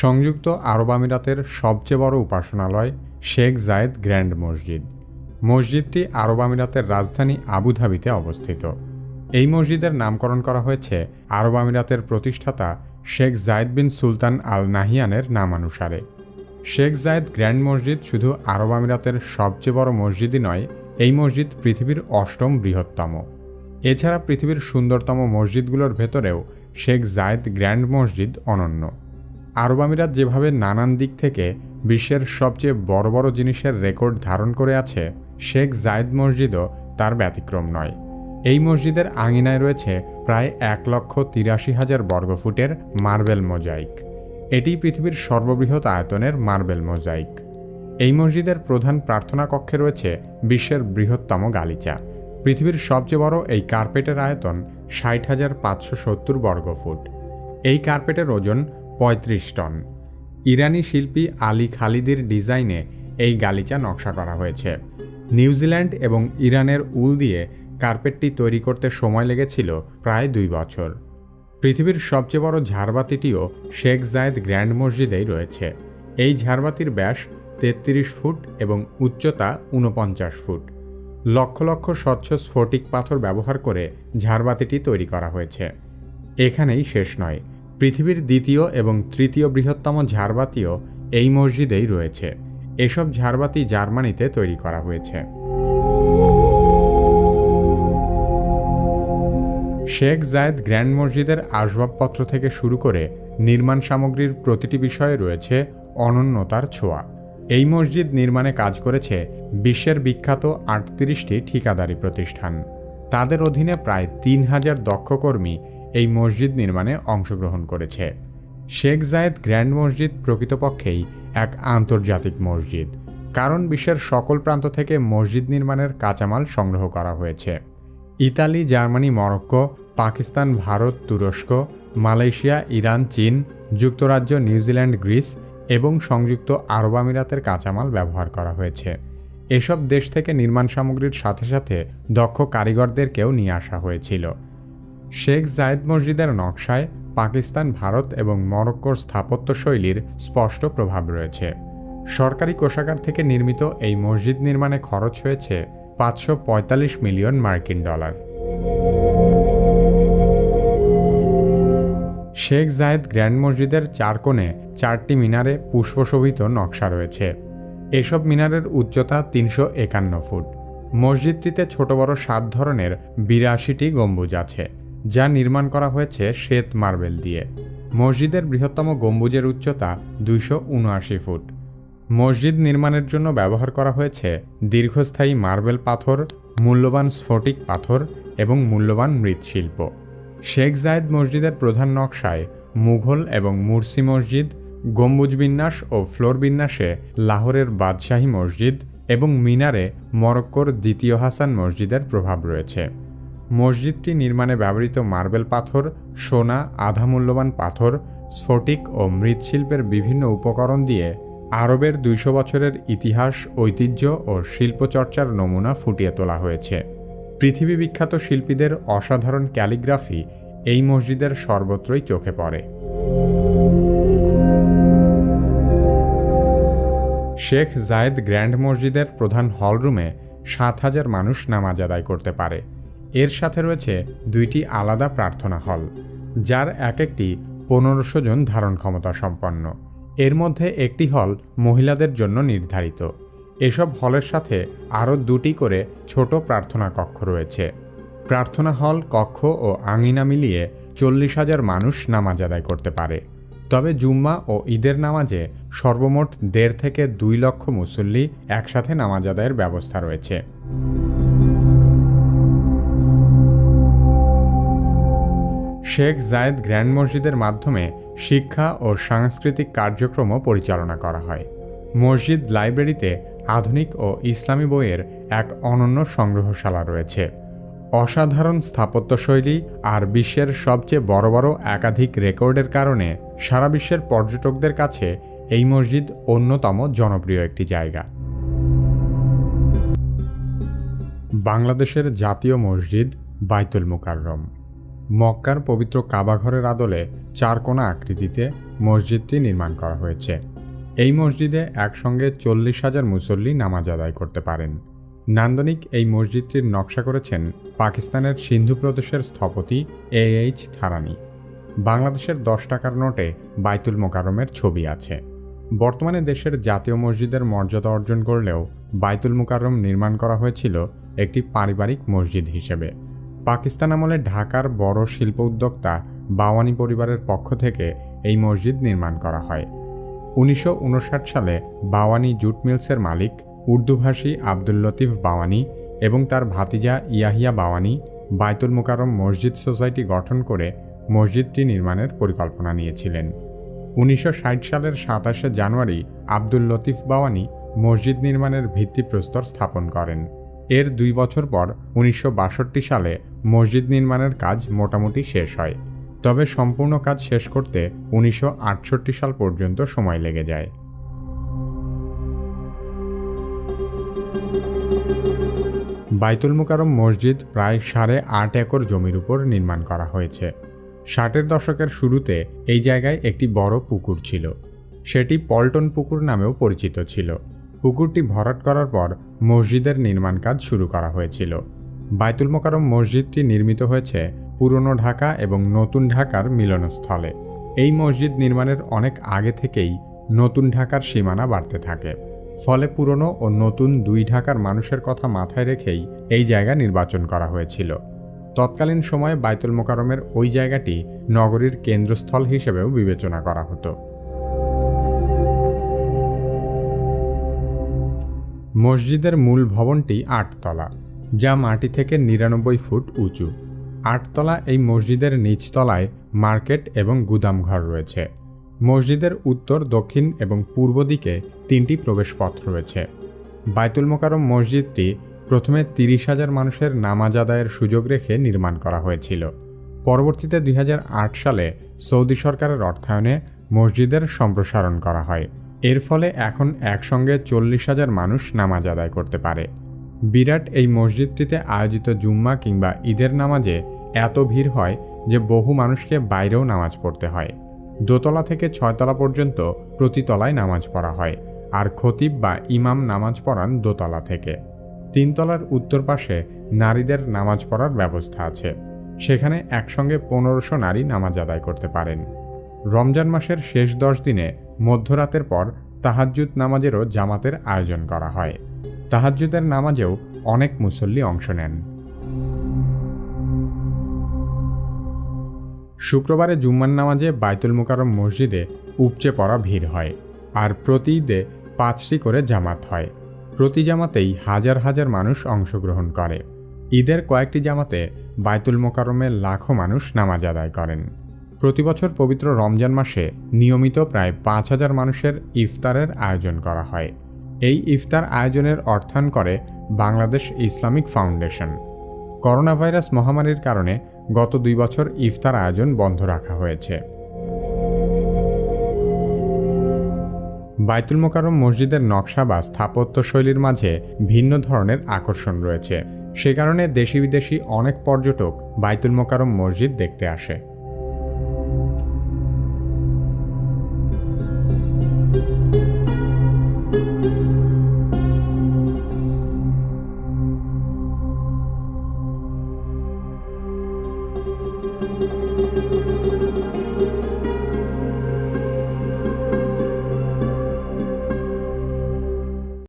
সংযুক্ত আরব আমিরাতের সবচেয়ে বড় উপাসনালয় শেখ জায়েদ গ্র্যান্ড মসজিদ। মসজিদটি আরব আমিরাতের রাজধানী আবুধাবিতে অবস্থিত। এই মসজিদের নামকরণ করা হয়েছে আরব আমিরাতের প্রতিষ্ঠাতা শেখ জায়েদ বিন সুলতান আল নাহিয়ানের নামানুসারে। শেখ জায়েদ গ্র্যান্ড মসজিদ শুধু আরব আমিরাতের সবচেয়ে বড় মসজিদই নয়, এই মসজিদ পৃথিবীর অষ্টম বৃহত্তম। এছাড়া পৃথিবীর সুন্দরতম মসজিদগুলোর ভেতরেও শেখ জায়েদ গ্র্যান্ড মসজিদ অনন্য। আরব আমিরাত যেভাবে নানান দিক থেকে বিশ্বের সবচেয়ে বড় বড় জিনিসের রেকর্ড ধারণ করে আছে, শেখ জায়েদ মসজিদও তার ব্যতিক্রম নয়। এই মসজিদের আঙিনায় রয়েছে প্রায় এক লক্ষ তিরাশি হাজার বর্গফুটের মার্বেল মোজাইক। এটি পৃথিবীর সর্ববৃহৎ আয়তনের মার্বেল মোজাইক। এই মসজিদের প্রধান প্রার্থনা কক্ষে রয়েছে বিশ্বের বৃহত্তম গালিচা। পৃথিবীর সবচেয়ে বড় এই কার্পেটের আয়তন ষাট হাজার পাঁচশো সত্তর বর্গফুট। এই কার্পেটের ওজন পঁয়ত্রিশ টন। ইরানি শিল্পী আলী খালিদের ডিজাইনে এই গালিচা নকশা করা হয়েছে। নিউজিল্যান্ড এবং ইরানের উল দিয়ে কার্পেটটি তৈরি করতে সময় লেগেছিল প্রায় দুই বছর। পৃথিবীর সবচেয়ে বড় ঝাড়বাতিটিও শেখ জায়েদ গ্র্যান্ড মসজিদেই রয়েছে। এই ঝাড়বাতির ব্যাস তেত্রিশ ফুট এবং উচ্চতা ঊনপঞ্চাশ ফুট। লক্ষ লক্ষ স্বচ্ছ স্ফটিক পাথর ব্যবহার করে ঝাড়বাতিটি তৈরি করা হয়েছে। এখানেই শেষ নয়। পৃথিবীর দ্বিতীয় এবং তৃতীয় বৃহত্তম ঝাড়বাতিও এই মসজিদেই রয়েছে। এসব ঝাড়বাতি জার্মানিতে তৈরি করা হয়েছে। শেখ জায়েদ গ্র্যান্ড মসজিদের আসবাবপত্র থেকে শুরু করে নির্মাণ সামগ্রীর প্রতিটি বিষয়ে রয়েছে অনন্যতার ছোঁয়া। এই মসজিদ নির্মাণে কাজ করেছে বিশ্বের বিখ্যাত আটত্রিশটি ঠিকাদারি প্রতিষ্ঠান। তাদের অধীনে প্রায় তিন হাজার দক্ষ কর্মী এই মসজিদ নির্মাণে অংশগ্রহণ করেছে। শেখ জায়েদ গ্র্যান্ড মসজিদ প্রকৃতপক্ষেই এক আন্তর্জাতিক মসজিদ, কারণ বিশ্বের সকল প্রান্ত থেকে মসজিদ নির্মাণের কাঁচামাল সংগ্রহ করা হয়েছে। Italy, Germany, Morocco, Pakistan, Bharat, তুরস্ক, মালয়েশিয়া, ইরান, চীন, যুক্তরাজ্য, নিউজিল্যান্ড, গ্রিস এবং সংযুক্ত আরব আমিরাতের কাঁচামাল ব্যবহার করা হয়েছে। এসব দেশ থেকে নির্মাণ সামগ্রীর সাথে সাথে দক্ষ কারিগরদেরকেও নিয়ে আসা হয়েছিল। শেখ জায়েদ মসজিদের নকশায় পাকিস্তান, ভারত এবং মরক্কোর স্থাপত্য শৈলীর স্পষ্ট প্রভাব রয়েছে। সরকারি কোষাগার থেকে নির্মিত এই মসজিদ নির্মাণে খরচ হয়েছে পাঁচশো পঁয়তাল্লিশ মিলিয়ন মার্কিন ডলার। শেখ জায়েদ গ্র্যান্ড মসজিদের চার কোণে চারটি মিনারে পুষ্পশোভিত নকশা রয়েছে। এসব মিনারের উচ্চতা তিনশো একান্ন ফুট। মসজিদটিতে ছোট বড় সাত ধরনের বিরাশিটি গম্বুজ আছে। যা নির্মাণ করা হয়েছে শ্বেত মার্বেল দিয়ে। মসজিদের বৃহত্তম গম্বুজের উচ্চতা দুইশো উনআশি ফুট। মসজিদ নির্মাণের জন্য ব্যবহার করা হয়েছে দীর্ঘস্থায়ী মার্বেল পাথর, মূল্যবান স্ফটিক পাথর এবং মূল্যবান মৃৎশিল্প। শেখ জায়েদ মসজিদের প্রধান নকশায় মুঘল এবং মুরসি মসজিদ, গম্বুজ বিন্যাস ও ফ্লোর বিন্যাসে লাহোরের বাদশাহী মসজিদ এবং মিনারে মরক্কোর দ্বিতীয় হাসান মসজিদের প্রভাব রয়েছে। মসজিদটি নির্মাণে ব্যবহৃত মার্বেল পাথর, সোনা আধা মূল্যবান পাথর, স্ফটিক ও মৃৎশিল্পের বিভিন্ন উপকরণ দিয়ে আরবের দুইশো বছরের ইতিহাস, ঐতিহ্য ও শিল্পচর্চার নমুনা ফুটিয়ে তোলা হয়েছে। পৃথিবী বিখ্যাত শিল্পীদের অসাধারণ ক্যালিগ্রাফি এই মসজিদের সর্বত্রই চোখে পড়ে। শেখ জায়েদ গ্র্যান্ড মসজিদের প্রধান হলরুমে সাত হাজার মানুষ নামাজ আদায় করতে পারে। এর সাথে রয়েছে দুইটি আলাদা প্রার্থনা হল, যার এক একটি পনেরোশো জন ধারণ ক্ষমতা সম্পন্ন। এর মধ্যে একটি হল মহিলাদের জন্য নির্ধারিত। এসব হলের সাথে আরও দুটি করে ছোট প্রার্থনা কক্ষ রয়েছে। প্রার্থনা হল কক্ষ ও আঙিনা মিলিয়ে চল্লিশ হাজার মানুষ নামাজ আদায় করতে পারে। তবে জুম্মা ও ঈদের নামাজে সর্বমোট দেড় থেকে দুই লক্ষ মুসল্লি একসাথে নামাজ আদায়ের ব্যবস্থা রয়েছে। শেখ জায়েদ গ্র্যান্ড মসজিদের মাধ্যমে শিক্ষা ও সাংস্কৃতিক কার্যক্রমও পরিচালনা করা হয়। মসজিদ লাইব্রেরিতে আধুনিক ও ইসলামী বইয়ের এক অনন্য সংগ্রহশালা রয়েছে। অসাধারণ স্থাপত্যশৈলী আর বিশ্বের সবচেয়ে বড় বড় একাধিক রেকর্ডের কারণে সারা বিশ্বের পর্যটকদের কাছে এই মসজিদ অন্যতম জনপ্রিয় একটি জায়গা। বাংলাদেশের জাতীয় মসজিদ বাইতুল মুকাররম। মক্কার পবিত্র কাবাঘরের আদলে চারকোনা আকৃতিতে মসজিদটি নির্মাণ করা হয়েছে। এই মসজিদে একসঙ্গে চল্লিশ হাজার মুসল্লি নামাজ আদায় করতে পারেন। নান্দনিক এই মসজিদটির নকশা করেছেন পাকিস্তানের সিন্ধু প্রদেশের স্থপতি এ এইচ থারানি। বাংলাদেশের দশ টাকার নোটে বাইতুল মোকারমের ছবি আছে। বর্তমানে দেশের জাতীয় মসজিদের মর্যাদা অর্জন করলেও বাইতুল মোকাররম নির্মাণ করা হয়েছিল একটি পারিবারিক মসজিদ হিসেবে। পাকিস্তান আমলে ঢাকার বড় শিল্প উদ্যোক্তা বাওয়ানি পরিবারের পক্ষ থেকে এই মসজিদ নির্মাণ করা হয়। উনিশশো উনষাট সালে বাওয়ানি জুট মিলসের মালিক উর্দুভাষী আব্দুল লতিফ বাওয়ানি এবং তার ভাতিজা ইয়াহিয়া বাওয়ানি বায়তুল মোকারম মসজিদ সোসাইটি গঠন করে মসজিদটি নির্মাণের পরিকল্পনা নিয়েছিলেন। উনিশশো ষাট সালের সাতাশে জানুয়ারি আব্দুল লতিফ বাওয়ানি মসজিদ নির্মাণের ভিত্তিপ্রস্তর স্থাপন করেন। এর দুই বছর পর উনিশশো বাষট্টি সালে মসজিদ নির্মাণের কাজ মোটামুটি শেষ হয়, তবে সম্পূর্ণ কাজ শেষ করতে উনিশশো আটষট্টি সাল পর্যন্ত সময় লেগে যায়। বাইতুল মুকারম মসজিদ প্রায় সাড়ে আট একর জমির উপর নির্মাণ করা হয়েছে। ষাটের দশকের শুরুতে এই জায়গায় একটি বড় পুকুর ছিল। সেটি পল্টন পুকুর নামেও পরিচিত ছিল। পুকুরটি ভরাট করার পর মসজিদের নির্মাণ কাজ শুরু করা হয়েছিল। বাইতুল মোকারম মসজিদটি নির্মিত হয়েছে পুরনো ঢাকা এবং নতুন ঢাকার মিলনস্থলে। এই মসজিদ নির্মাণের অনেক আগে থেকেই নতুন ঢাকার সীমানা বাড়তে থাকে। ফলে পুরনো ও নতুন দুই ঢাকার মানুষের কথা মাথায় রেখেই এই জায়গা নির্বাচন করা হয়েছিল। তৎকালীন সময়ে বাইতুল মোকারমের ওই জায়গাটি নগরীর কেন্দ্রস্থল হিসেবেও বিবেচনা করা হতো। মসজিদের মূল ভবনটি আটতলা। যা মাটি থেকে নিরানব্বই ফুট উঁচু। আটতলা এই মসজিদের নিচতলায় মার্কেট এবং গুদামঘর রয়েছে। মসজিদের উত্তর, দক্ষিণ এবং পূর্ব দিকে তিনটি প্রবেশপথ রয়েছে। বাইতুল মোকারম মসজিদটি প্রথমে তিরিশ হাজার মানুষের নামাজ আদায়ের সুযোগ রেখে নির্মাণ করা হয়েছিল। পরবর্তীতে দুই হাজার আট সালে সৌদি সরকারের অর্থায়নে মসজিদের সম্প্রসারণ করা হয়। এর ফলে এখন একসঙ্গে চল্লিশ হাজার মানুষ নামাজ আদায় করতে পারে। বিরাট এই মসজিদটিতে আয়োজিত জুম্মা কিংবা ঈদের নামাজে এত ভিড় হয় যে বহু মানুষকে বাইরেও নামাজ পড়তে হয়। দোতলা থেকে ছয়তলা পর্যন্ত প্রতি তলায় নামাজ পড়া হয় আর খতিব বা ইমাম নামাজ পড়ান দোতলা থেকে। তিনতলার উত্তর পাশে নারীদের নামাজ পড়ার ব্যবস্থা আছে। সেখানে একসঙ্গে পনেরোশো নারী নামাজ আদায় করতে পারেন। রমজান মাসের শেষ দশ দিনে মধ্যরাতের পর তাহাজ্জুদ নামাজেরও জামাতের আয়োজন করা হয়। তাহাজ্জুদের নামাজেও অনেক মুসল্লি অংশ নেন। শুক্রবারে জুম্মার নামাজে বাইতুল মোকারম মসজিদে উপচে পড়া ভিড় হয় আর প্রতি ঈদে পাঁচটি করে জামাত হয়। প্রতি জামাতেই হাজার হাজার মানুষ অংশগ্রহণ করে। ঈদের কয়েকটি জামাতে বাইতুল মোকারমে লাখো মানুষ নামাজ আদায় করেন। প্রতি বছর পবিত্র রমজান মাসে নিয়মিত প্রায় পাঁচ হাজার মানুষের ইফতারের আয়োজন করা হয়। এই ইফতার আয়োজনের অর্থায়ন করে Bangladesh Islamic foundation. Corona virus মহামারীর কারণে গত দুই বছর ইফতার আয়োজন বন্ধ রাখা হয়েছে। বাইতুল মোকারম মসজিদের নকশা বা স্থাপত্য শৈলীর মাঝে ভিন্ন ধরনের আকর্ষণ রয়েছে। সে কারণে দেশি বিদেশি অনেক পর্যটক বাইতুল মোকারম মসজিদ দেখতে আসে।